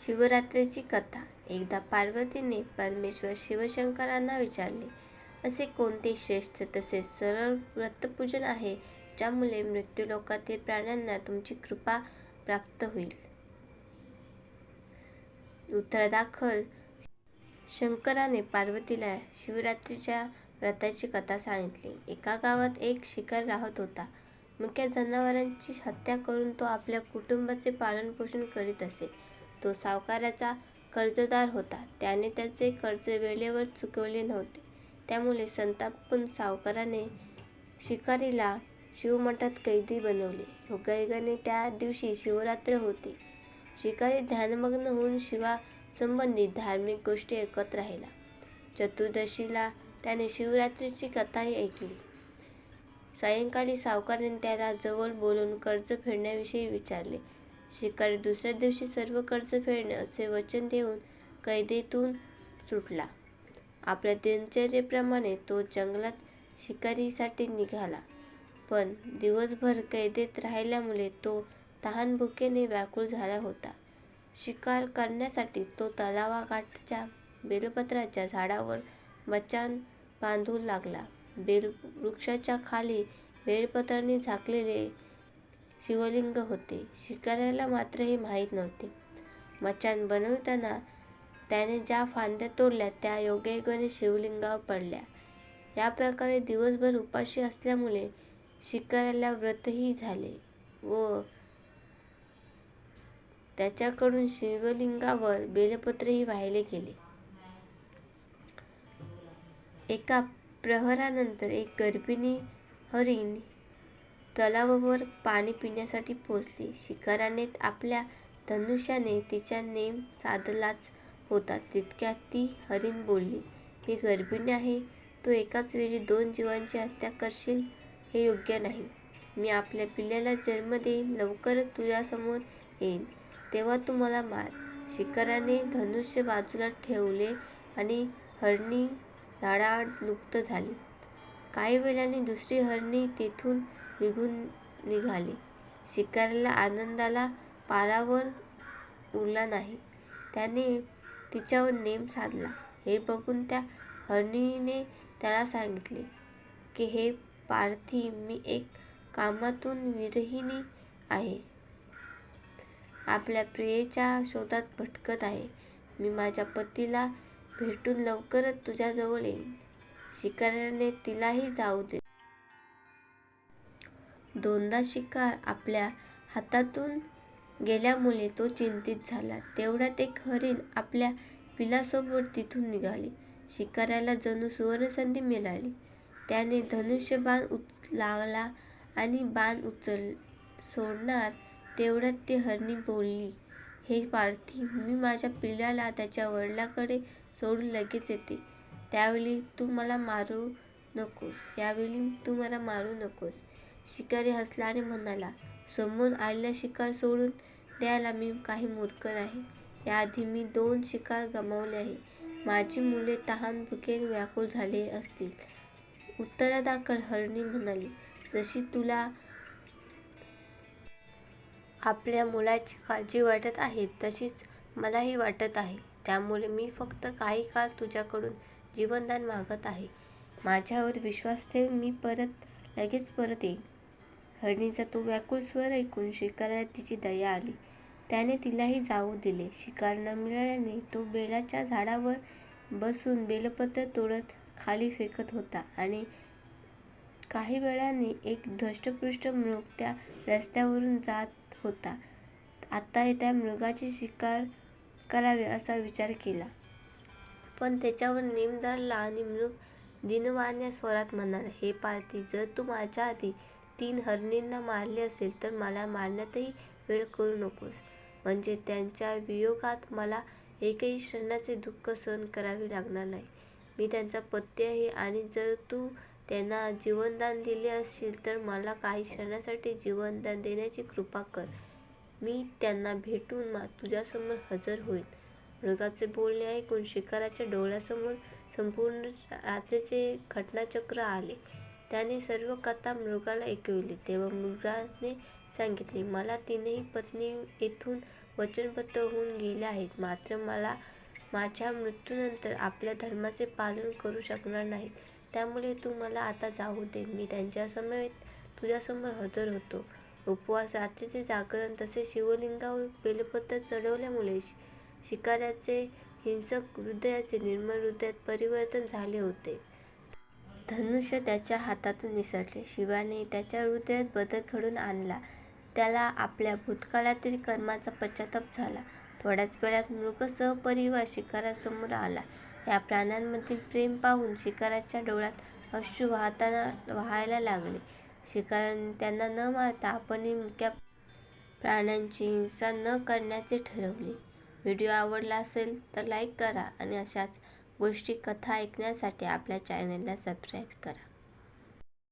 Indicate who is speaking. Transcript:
Speaker 1: शिवरात्रीची कथा. एकदा पार्वतीने परमेश्वर शिवशंकरांना विचारले असे कोणते श्रेष्ठ तसेच सरळ व्रतपूजन आहे ज्यामुळे मृत्यूलोकातील प्राण्यांना तुमची कृपा प्राप्त होईल उत्तरादाखल शंकराने पार्वतीला शिवरात्रीच्या व्रताची कथा सांगितली. एका गावात एक शिकार राहत होता. मुख्य जनावरांची हत्या करून तो आपल्या कुटुंबाचे पालनपोषण करीत असे. तो सावकाराचा कर्जदार होता. त्याने त्याचे कर्ज वेळेवर चुकवले नव्हते. त्यामुळे संतापून सावकाराने शिकारीला शिवमठात कैदी बनवले. योगायोगाने त्या दिवशी शिवरात्र होती. शिकारी ध्यानमग्न होऊन शिवासंबंधित धार्मिक गोष्टी ऐकत राहिला. चतुर्दशीला त्याने शिवरात्रीची कथाही ऐकली. सायंकाळी सावकाराने त्याला जवळ बोलून कर्ज फेडण्याविषयी विचारले. शिकारी दुसऱ्या दिवशी सर्व कर्ज फेडणे असे वचन देऊन कैदेतून सुटला. आपल्या दिनचर्येप्रमाणे तो जंगलात शिकारीसाठी निघाला. पण दिवसभर कैदेत राहिल्यामुळे तो तहानभुकेने व्याकुळ झाला होता. शिकार करण्यासाठी तो तलावाकाठच्या बेलपत्राच्या झाडावर मचान बांधू लागला. बेल वृक्षाच्या खाली बेलपत्राने झाकलेले शिवलिंग होते. शिकाऱ्याला मात्र हे माहीत नव्हते. मचान बनवताना त्याने ज्या फांद्या तोडल्या त्या योगायोगाने शिवलिंगावर पडल्या. या प्रकारे दिवसभर उपाशी असल्यामुळे शिकाऱ्याला व्रतही झाले व त्याच्याकडून शिवलिंगावर बेलपत्रही वाहिले गेले. एका प्रहरानंतर एक गर्भिणी हरिण तलावावर पाणी पिण्यासाठी पोचली शिकाराने आपल्या धनुष्याने तिचा नेम साधलाच होता. तितक्यात ती हरिण बोलली मी गर्भिणी आहे. तू एकाच वेळी दोन जीवांची हत्या करशील हे योग्य नाही. मी आपल्या पिल्ल्याला जन्म देईन. लवकरच तुझ्यासमोर येईन. तेव्हा तू मला मार. शिकाराने धनुष्य बाजूला ठेवले आणि हरणी झाडाआड लुप्त झाली. काही वेळाने दुसरी हरणी तेथून निघून निघाले. शिकारीला आनंदाला पारावर उरला नाही. त्याने तिच्यावर नेम साधला. हे बघून त्या हरणीने त्याला सांगितले की हे पार्थी मी एक कामातून विरहिणी आहे. आपल्या प्रियेच्या शोधात भटकत आहे. मी माझ्या पतीला भेटून लवकरच तुझ्याजवळ येईन. शिकाऱ्याने तिलाही जाऊ दे दोनदा शिकार आपल्या हातातून गेल्यामुळे तो चिंतित झाला. तेवढ्यात एक हरिण आपल्या पिलासोबत तिथून निघाली. शिकाऱ्याला जणू सुवर्णसंधी मिळाली. त्याने धनुष्य बाण उच लागला आणि बाण उचल सोडणार तेवढ्यात ती हरणी बोलली हे पार्थिव मी माझ्या पिल्याला त्याच्या वडिलाकडे सोडून लगेच येते. त्यावेळी तू मला मारू नकोस. यावेळी तू मला मारू नकोस. शिकारी हसला आणि म्हणाला समोर आलेला शिकार सोडून द्यायला मी काही मूर्ख नाही. याआधी मी दोन शिकार गमावले आहे माझी मुले तहान भुकेने व्याकुळ झाले असतील. उत्तरादाखल हरणी म्हणाली जशी तुला आपल्या मुलाची काळजी वाटत आहे तशीच मलाही वाटत आहे. त्यामुळे मी फक्त काही काळ तुझ्याकडून जीवनदान मागत आहे. माझ्यावर विश्वास ठेव मी परत लगेच परत येईन. हरणीचा तो व्याकुळ स्वर ऐकून शिकाराला तिची दया आली. त्याने तिलाही जाऊ दिले. शिकार न मिळाल्याने तो बेलाच्या झाडावर बसून बेलपत्र तोडत खाली फेकत होता आणि काही वेळाने एक धष्टपुष्ट मृग त्या रस्त्यावरून जात होता. आता त्या मृगाची शिकार करावे असा विचार केला. पण त्याच्यावर नेम धरला आणि मृग दिनवाण्या स्वरात म्हणाला हे पार्थी जर तू माझ्या आधी तीन हरणींना मारले असेल तर मला मारण्यातही वेळ करू नकोस म्हणजे त्यांच्या वियोगात मला एकही क्षणाचे दुःख सहन करावे लागणार नाही. मी त्यांचा पत्ते आहे आणि जर तू त्यांना जीवनदान दिले असशील तर मला काही क्षणासाठी जीवनदान देण्याची कृपा कर. मी त्यांना भेटून मा तुझ्यासमोर हजर होईल मृगाचे बोलणे ऐकून शिकाराच्या डोळ्यासमोर संपूर्ण रात्रीचे घटनाचक्र आले. त्याने सर्व कथा मृगाला ऐकविली. तेव्हा मृगाने सांगितले मला तीनही पत्नी येथून वचनबद्ध होऊन गेले आहेत. मात्र मला माझ्या मृत्यूनंतर आपल्या धर्माचे पालन करू शकणार नाहीत. त्यामुळे तू मला आता जाऊ दे. मी त्यांच्यासमवेत तुझ्यासमोर हजर होतो. उपवास रात्रीचे जागरण तसेच शिवलिंगावर बेलपत्र चढवल्यामुळे शिकाऱ्याचे हिंसक हृदयाचे निर्मळ हृदयात परिवर्तन झाले होते. धनुष्य त्याच्या हातातून निसटले. शिवाने त्याच्या हृदयात बदल घडून आणला. त्याला आपल्या भूतकाळातील कर्माचा पश्चाताप झाला. थोड्याच वेळात मृग सहपरिवार शिकारासमोर आला. या प्राण्यांमधील प्रेम पाहून शिकाराच्या डोळ्यात अश्रू वाहताना वाहायला लागले. शिकाराने त्यांना न मारता आपणही मुक्या प्राण्यांची हिंसा न करण्याचे ठरवले. व्हिडिओ आवडला असेल तर लाईक करा आणि अशाच गोष्टी कथा ऐकण्यासाठी आपल्या चॅनलला सबस्क्राईब करा.